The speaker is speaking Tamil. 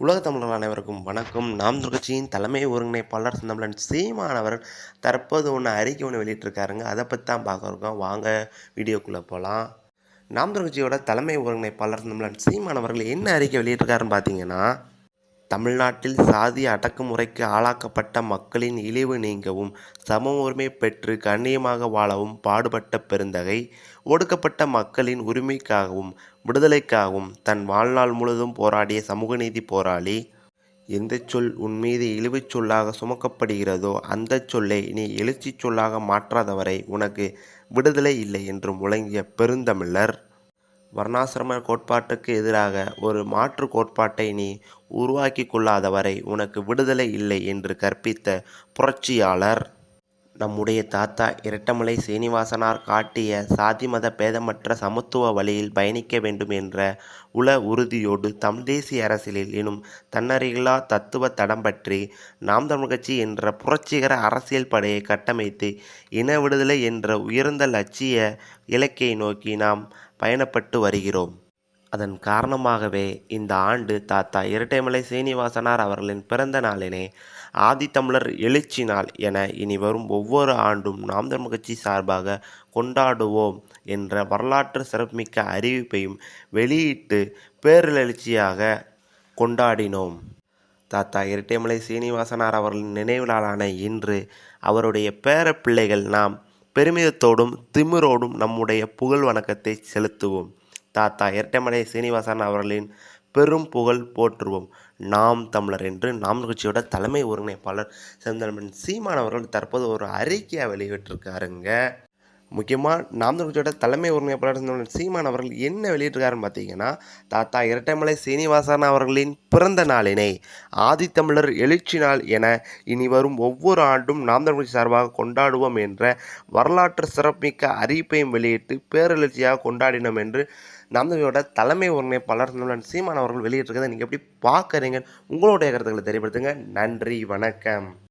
உலக தமிழர்கள் அனைவருக்கும் வணக்கம். நாம் கட்சியின் தலைமை ஒருங்கிணைப்பாளர் செந்தமிழன் சீமானவர் தற்போது ஒன்று அறிக்கை ஒன்று வெளியிட்டிருக்காருங்க. அதை பற்றி தான் பார்க்க இருக்கோம். வாங்க வீடியோக்குள்ளே போகலாம் நாம் கட்சியோட தலைமை ஒருங்கிணைப்பாளர் செந்தமிழன் சீமானவர்கள் என்ன அறிக்கை வெளியிட்டிருக்காருன்னு பார்த்தீங்கன்னா தமிழ்நாட்டில் சாதி அடக்குமுறைக்கு ஆளாக்கப்பட்ட மக்களின் இழிவு நீங்கவும் சம உரிமை பெற்று கண்ணியமாக வாழவும் பாடுபட்ட பெருந்தகை ஒடுக்கப்பட்ட மக்களின் உரிமைக்காகவும் விடுதலைக்காகவும் தன் வாழ்நாள் முழுதும் போராடிய சமூக நீதி போராளி. எந்த சொல் உன் மீது இழிவுச் சொல்லாக சுமக்கப்படுகிறதோ அந்த சொல்லை நீ எழுச்சிச் சொல்லாக மாற்றாதவரை உனக்கு விடுதலை இல்லை என்று முழங்கிய பெருந்தமிழர். வர்ணாசிரம கோட்பாட்டுக்கு எதிராக ஒரு மாற்று கோட்பாட்டை நீ உருவாக்கி கொள்ளாதவரை உனக்கு விடுதலை இல்லை என்று கற்பித்த புரட்சியாளர். நம்முடைய தாத்தா இரட்டமலை சீனிவாசனார் காட்டிய சாதி மத பேதமற்ற சமத்துவ வழியில் பயணிக்க வேண்டும் என்ற உள உறுதியோடு தமிழ் தேசிய அரசியலில் எனும் தன்னறிகளா தத்துவ தடம் பற்றி நாம் தமிழ் கட்சி என்ற புரட்சிகர அரசியல் படையை கட்டமைத்து இன விடுதலை என்ற உயர்ந்த லட்சிய இலக்கியை நோக்கி நாம் பயணப்பட்டு வருகிறோம். அதன் காரணமாகவே இந்த ஆண்டு தாத்தா இரட்டைமலை சீனிவாசனார் அவர்களின் பிறந்த நாளினை ஆதித்தமிழர் எழுச்சி நாள் என இனி வரும் ஒவ்வொரு ஆண்டும் நாம் தமிழ் கட்சி சார்பாக கொண்டாடுவோம் என்ற வரலாற்று சிறப்புமிக்க அறிவிப்பையும் வெளியிட்டு பேரெழுச்சியாக கொண்டாடினோம். தாத்தா இரட்டைமலை சீனிவாசனார் அவர்களின் நினைவு இன்று அவருடைய பேர பிள்ளைகள் நாம் பெருமிதத்தோடும் திமிரோடும் நம்முடைய புகழ் வணக்கத்தை செலுத்துவோம். தாத்தா இரட்டைமலை சீனிவாசன் அவர்களின் பெரும் புகழ் போற்றுவோம். நாம் தமிழர் என்று நாம் நிகழ்ச்சியோட தலைமை ஒருங்கிணைப்பாளர் செந்தமிழன் சீமான் அவர்கள் தற்போது ஒரு அறிக்கையை வெளியிட்டிருக்காருங்க. முக்கியமாக நாம் கட்சியோட தலைமை ஒருங்கிணைப்பாளர் சீமான் அவர்கள் என்ன வெளியிட்டிருக்காருன்னு பார்த்தீங்கன்னா தாத்தா இரட்டைமலை சீனிவாசன் அவர்களின் பிறந்த நாளினை ஆதித்தமிழர் எழுச்சி நாள் என இனி வரும் ஒவ்வொரு ஆண்டும் நாம் தமிழ் கட்சி சார்பாக கொண்டாடுவோம் என்ற வரலாற்று சிறப்புமிக்க அறிவிப்பையும் வெளியிட்டு பேரெழுச்சியாக கொண்டாடினோம் என்று நாம்தவியோட தலைமை ஒருங்கிணைப்பாளர் செந்தமிழன் சீமான் அவர்கள் வெளியிட்டிருக்கிறத நீங்கள் எப்படி பார்க்குறீங்க உங்களுடைய கருத்துக்களை தெரியப்படுத்துங்க. நன்றி வணக்கம்.